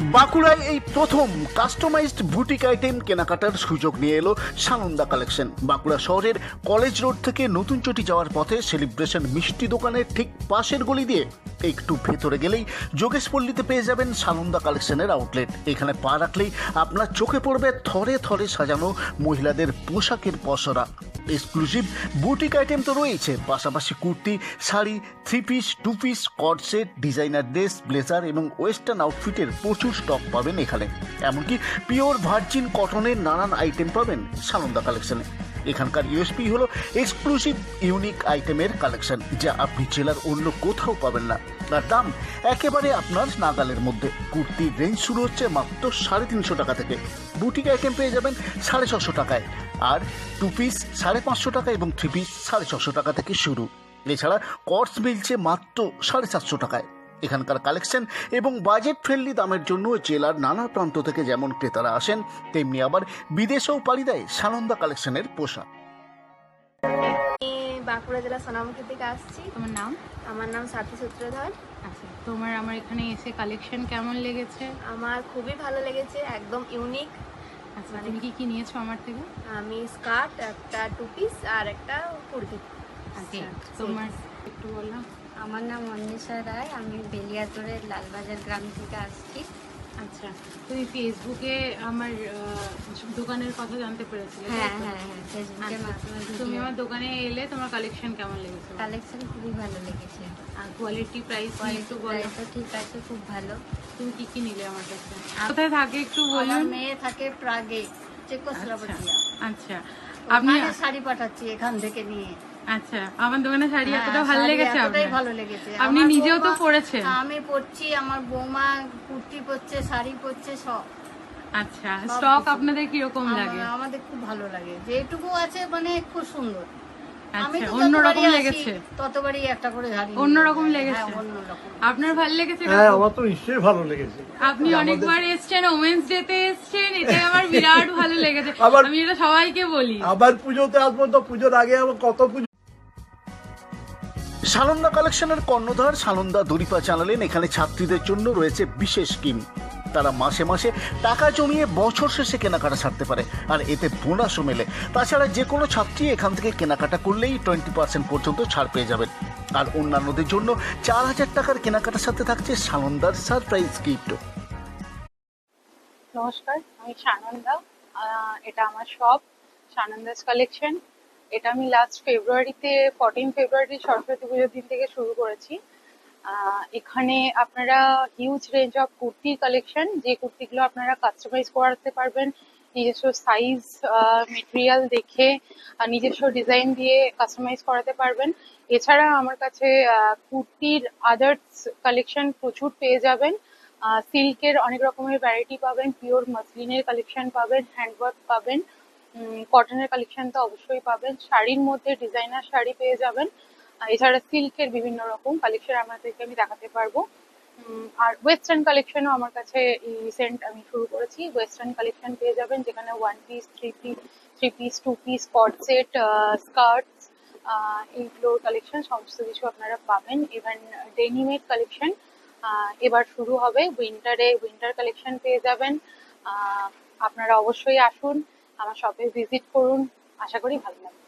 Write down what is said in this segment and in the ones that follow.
বাঁকুড়ায় এই প্রথম কাস্টমাইজড বুটিক আইটেম কেনাকাটার সুযোগ নিয়ে এলো সানন্দা কালেকশন বাঁকুড়া শহরের কলেজ রোড থেকে নতুন চটি যাওয়ার পথে সেলিব্রেশন মিষ্টি দোকানের ঠিক পাশের গলি দিয়ে। একটু ভেতরে গেলেই যোগেশপল্লীতে পেয়ে যাবেন সানন্দা কালেকশনের আউটলেট এখানে পা রাখলেই আপনার চোখে পড়বে থরে থরে সাজানো মহিলাদের পোশাকের পসরা। এক্সক্লুসিভ বুটিক আইটেম তো রয়েছে। পাশাপাশি kurti, sari three piece two piece co-ord set designer dress blazer এবং ওয়েস্টার্ন আউটফিটের প্রচুর স্টক পাবেন এখানে। এমনকি পিওর ভার্জিন কটনের নানান আইটেম পাবেন সানন্দা কালেকশনে এখানকার ইউএসপি হলো এক্সক্লুসিভ ইউনিক আইটেমের কালেকশন যা আপনি জেলার অন্য কোথাও পাবেন না। আর দাম একেবারে আপনার নাগালের মধ্যে। কুর্তির রেঞ্জ শুরু হচ্ছে মাত্র সাড়ে তিনশো টাকা থেকে। বুটিক আইটেম পেয়ে যাবেন সাড়ে ছশো টাকায়। আর টু পিস সাড়ে পাঁচশো টাকা এবং থ্রি পিস সাড়ে ছশো টাকা থেকে শুরু। এছাড়া কর্স মিলছে মাত্র সাড়ে সাতশো টাকায়। এখানকার কালেকশন এবং বাজেট ফ্রেন্ডলি দামের জন্য জেলার নানা প্রান্ত থেকে যেমন ক্রেতারা আসেন তেমনি আবার বিদেশেও পাড়ি দেয় সানন্দা কালেকশনের পোশাক। আমি বাঁকুড়া জেলা সোনামুখী থেকে আসছি। তোমার নাম? আমার নাম সাথী সূত্রধর। আচ্ছা তোমার আমার এখানে এসে কালেকশন কেমন লেগেছে? আমার খুবই ভালো লেগেছে একদম ইউনিক আচ্ছা তুমি কি কি নিয়েছো আমার থেকে? আমি স্কার্ট একটা টু পিস আর একটা কুর্তি। আচ্ছা তোমার? একটু বললাম আমার নাম অন্বেষা রায় আমি বেলিয়াতোড়ের লালবাজার গ্রাম থেকে আসছি। আচ্ছা তুমি ফেসবুকে আমার দোকানের কথা জানতে পেরেছিলে হ্যাঁ হ্যাঁ হ্যাঁ ফেসবুকের আচ্ছা, মাধ্যমে তুমি আমার দোকানে এলে তোমার কালেকশন কেমন লেগেছে? কালেকশন খুবই ভালো লেগেছে। আর কোয়ালিটি প্রাইস একটু বলো। ঠিক আছে খুব ভালো। তুমি কি কি নিলে আমার কাছে? কোথায় থাকে একটু আমার বলুন। মেয়ে থাকে প্রাগে চেকোস্লোভাকিয়া আচ্ছা। আপনি আপনি শাড়ি পাঠাচ্ছি এখান থেকে নিয়ে। আচ্ছা আমার দোকানে শাড়ি হ্যাঁ, এতটা ভালো লেগেছে এতটাই আপনার? ভালো লেগেছে। আপনি নিজেও তো পরেছেন। আমি পরছি আমার বৌমা কুর্তি পরছে শাড়ি পরছে সব। আচ্ছা স্টক আপনাদের কীরকম লাগে? আমাদের খুব ভালো লাগে। যেটুকু আছে মানে খুব সুন্দর। আমি আচ্ছা অন্যরকম লেগেছে? ততবারই একটা করে অন্যরকম লেগেছে? হ্যাঁ, আপনার ভালো লেগেছে হ্যাঁ আমার তো নিশ্চয়ই ভালো লেগেছে। আপনি অনেকবার এসেছেন ওমেন্স ডে তে এসেছেন এটাই আমার বিরাট ভালো লেগেছে। আমি এটা সবাইকে বলি। আবার পুজোতে আসব তো পুজোর আগে আবার কত পুজো সানন্দা কালেকশনের কর্ণধার সানন্দা দরিপা জানালেন, এখানে ছাত্রীদের জন্য রয়েছে বিশেষ স্কিম তারা মাসে মাসে টাকা জমিয়ে বছর শেষে কেনাকাটা ছাড়তে পারে, আর এতে বোনাসও মেলে। তাছাড়া যে কোনো ছাত্রী এখান থেকে কেনাকাটা করলেই টোয়েন্টি পার্সেন্ট পর্যন্ত ছাড় পেয়ে যাবেন। আর অন্যান্যদের জন্য চার হাজার টাকার কেনাকাটার সাথে থাকছে সানন্দার সারপ্রাইজ গিফট নমস্কার, আমি সানন্দা। এটা আমার শপ সানন্দাস কালেকশন এটা আমি লাস্ট ফেব্রুয়ারিতে ফোরটিন ফেব্রুয়ারি সরস্বতী পুজোর দিন থেকে শুরু করেছি। এখানে আপনারা huge range of kurti collection যে কুর্তিগুলো আপনারা কাস্টমাইজ করাতে পারবেন, নিজস্ব সাইজ মেটেরিয়াল দেখে নিজস্ব ডিজাইন দিয়ে কাস্টমাইজ করাতে পারবেন। এছাড়া আমার কাছে কুর্তির আদার্স কালেকশন প্রচুর পেয়ে যাবেন। সিল্কের অনেক রকমের ভ্যারাইটি পাবেন পিওর মাসলিনের কালেকশন পাবেন হ্যান্ডওয়ার্ক পাবেন। কটনের কালেকশন তো অবশ্যই পাবেন। শাড়ির মধ্যে ডিজাইনার শাড়ি পেয়ে যাবেন। এছাড়া সিল্কের বিভিন্ন রকম কালেকশন আমাদেরকে আমি দেখাতে পারব। আর ওয়েস্টার্ন কালেকশনও আমার কাছে রিসেন্ট আমি শুরু করেছি। ওয়েস্টার্ন কালেকশন পেয়ে যাবেন, যেখানে one piece three piece three piece two piece co-ord set skirts এইগুলোর কালেকশন সমস্ত কিছু আপনারা পাবেন। ইভেন ডেনিমেড কালেকশন এবার শুরু হবে। উইন্টারে উইন্টার কালেকশন পেয়ে যাবেন। আপনারা অবশ্যই আসুন। আমার শপে ভিজিট করুন। আশা করি ভালো লাগবে।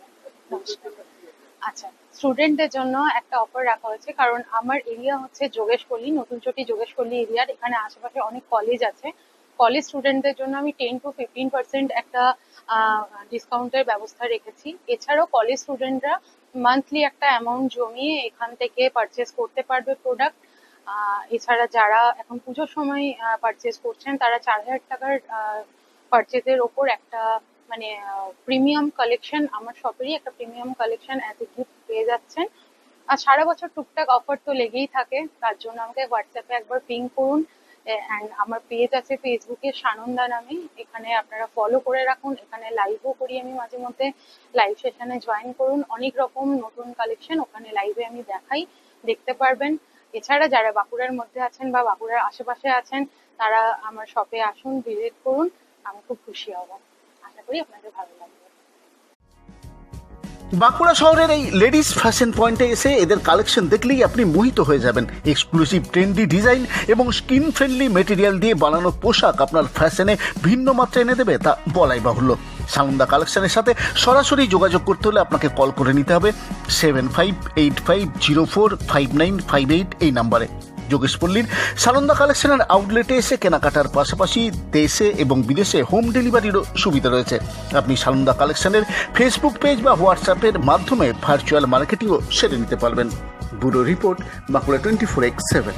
আচ্ছা স্টুডেন্টদের জন্য একটা অফার রাখা হয়েছে, কারণ আমার এরিয়া হচ্ছে যোগেশপল্লী, নতুন চটি যোগেশপল্লী এরিয়ার। এখানে আশেপাশে অনেক কলেজ আছে। কলেজ স্টুডেন্টদের জন্য আমি টেন টু ফিফটিন পার্সেন্ট একটা ডিসকাউন্টের ব্যবস্থা রেখেছি। এছাড়াও কলেজ স্টুডেন্টরা মান্থলি একটা অ্যামাউন্ট জমিয়ে এখান থেকে পারচেস করতে পারবে প্রোডাক্ট এছাড়া যারা এখন পুজোর সময় পারচেস করছেন, তারা চার হাজার টাকার পারচেসের ওপর একটা মানে প্রিমিয়াম কালেকশন আমার শপেরই একটা premium collection as a gift পেয়ে যাচ্ছেন। আর সারা বছর টুকটাক অফার তো লেগেই থাকে, তার জন্য আমাকে হোয়াটসঅ্যাপে একবার পিং করুন। অ্যান্ড আমার পেজ আছে ফেসবুকে সানন্দা নামে, এখানে আপনারা ফলো করে রাখুন। এখানে লাইভও করি আমি মাঝে মধ্যে। লাইভ সেশনে জয়েন করুন। অনেক রকম নতুন কালেকশন ওখানে লাইভে আমি দেখাই, দেখতে পারবেন। এছাড়া যারা বাঁকুড়ার মধ্যে আছেন বা বাঁকুড়ার আশেপাশে আছেন, তারা আমার শপে আসুন ভিজিট করুন। আমি খুব খুশি হব। আশা করি আপনাদের ভালো লাগবে। বাঁকুড়া শহরের এই লেডিস ফ্যাশন পয়েন্টে এসে এদের কালেকশন দেখলেই আপনি মোহিত হয়ে যাবেন। এক্সক্লুসিভ ট্রেন্ডি ডিজাইন এবং স্কিন ফ্রেন্ডলি মেটেরিয়াল দিয়ে বানানো পোশাক আপনার ফ্যাশনে ভিন্ন মাত্রা এনে দেবে তা বলাই বাহুল্য। সাউন্দা কালেকশনের সাথে সরাসরি যোগাযোগ করতে হলে আপনাকে কল করে নিতে হবে। Seven five eight five zero four five nine five eight এই নাম্বারে। যোগেশপল্লীর সালন্দা কালেকশনের আউটলেটে এসে কেনাকাটার পাশাপাশি দেশে এবং বিদেশে হোম ডেলিভারিরও সুবিধা রয়েছে। আপনি সালন্দা কালেকশনের ফেসবুক পেজ বা হোয়াটসঅ্যাপের মাধ্যমে ভার্চুয়াল মার্কেটিংও সেরে নিতে পারবেন। Bureau report Bankura twenty four X seven.